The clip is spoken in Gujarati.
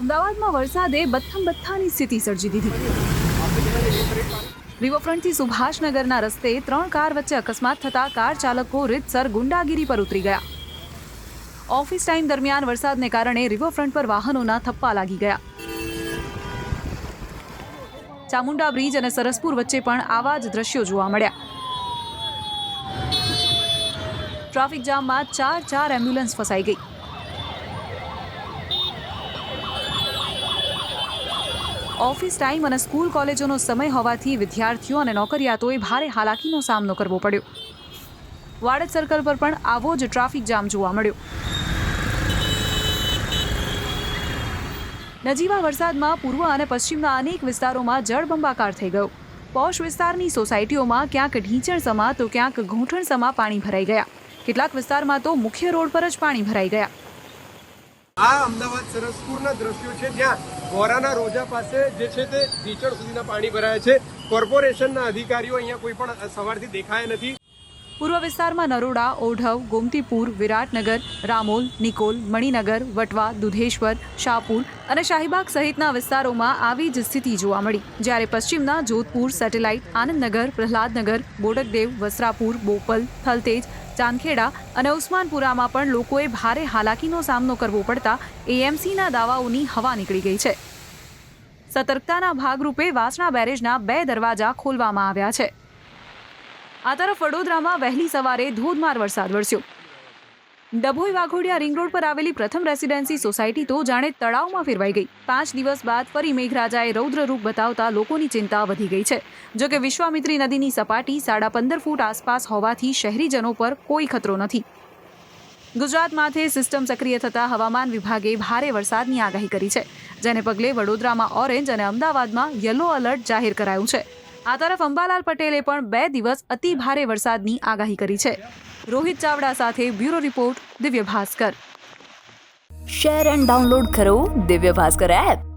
અમદાવાદમાં વરસાદે બથમ બથ્થાની સ્થિતિ સર્જી દીધી. રિવરફ્રન્ટથી સુભાષનગરના રસ્તે ત્રણ કાર વચ્ચે અકસ્માત થતા કાર ચાલકો રીતસર ગુંડાગીરી પર ઉતરી ગયા. ઓફિસ ટાઈમ દરમિયાન વરસાદને કારણે રિવરફ્રન્ટ પર વાહનોના થપ્પા લાગી ગયા. ચામુંડા બ્રિજ અને સરસપુર વચ્ચે પણ આવા જ દ્રશ્યો જોવા મળ્યા. ટ્રાફિક જામમાં ચાર ચાર એમ્બ્યુલન્સ ફસાઈ ગઈ. ઓફિસ ટાઈમ અને સ્કૂલ કોલેજોનો સમય હોવાથી વિદ્યાર્થીઓ અને નોકરિયાતોએ ભારે હાલાકીનો સામનો કરવો પડ્યો. વાડજ સર્કલ પર પણ આવો જ ટ્રાફિક જામ જોવા મળ્યો. નજીવા વરસાદમાં પૂર્વ અને પશ્ચિમના અનેક વિસ્તારોમાં જળબંબાકાર થઈ ગયો. પોશ વિસ્તારની સોસાયટીઓમાં ક્યાંક ઢીંચણ સમા તો ક્યાંક ઘૂંટણ પાણી ભરાઈ ગયા. કેટલાક વિસ્તારમાં તો મુખ્ય રોડ પર જ પાણી ભરાઈ ગયા. આ અમદાવાદ સરસપુરના દ્રશ્યો છે જ્યાં ગોરાના રોજા પાસે જે છે તે ઢીચણ સુધીના પાણી ભરાયા છે. કોર્પોરેશનના અધિકારીઓ અહીંયા કોઈ પણ સવારથી દેખાયા નથી. પૂર્વ વિસ્તારમાં નરોડા, ઓઢવ, ગોમતીપુર, વિરાટનગર, રામોલ, નિકોલ, મણિનગર, વટવા, દુધેશ્વર, શાહપુર અને શાહીબાગ સહિતના વિસ્તારોમાં આવી જ સ્થિતિ જોવા મળી. જ્યારે પશ્ચિમના જોધપુર, સેટેલાઇટ, આનંદનગર, પ્રહલાદનગર, બોડકદેવ, વસ્ત્રાપુર, બોપલ, થલતેજ ચાંદખેડા અને ઉસ્માનપુરામાં પણ લોકોએ ભારે હાલાકીનો સામનો કરવો પડતા એએમસીના દાવાઓની હવા નીકળી ગઈ છે. સતર્કતાના ભાગરૂપે વાસણા બેરેજના બે દરવાજા ખોલવામાં આવ્યા છે. આ તરફ વડોદરામાં વહેલી સવારે ધોધમાર વરસાદ વરસ્યો. ડભોઈ વાઘોડિયા રિંગ રોડ પર આવેલી પ્રથમ રેસિડેન્સી સોસાયટી તો જાણે તળાવમાં ફેરવાઈ ગઈ. પાંચ દિવસ બાદ ફરી મેઘરાજાએ રૌદ્ર રૂપ બતાવતા લોકોની ચિંતા વધી ગઈ છે. જો કે વિશ્વામિત્રી નદીની સપાટી સાડા પંદર ફૂટ આસપાસ હોવાથી શહેરીજનો પર કોઈ ખતરો નથી. ગુજરાત માથે સિસ્ટમ સક્રિય થતા હવામાન વિભાગે ભારે વરસાદની આગાહી કરી છે. જેને પગલે વડોદરામાં ઓરેન્જ અને અમદાવાદમાં યલો એલર્ટ જાહેર કરાયું છે. આ તરફ અંબાલાલ પટેલે પણ બે દિવસ અતિ ભારે વરસાદની આગાહી કરી છે. રોહિત ચાવડા સાથે bureau report Divya Bhaskar. Share and download કરો દિવ્ય ભાસ્કર એપ.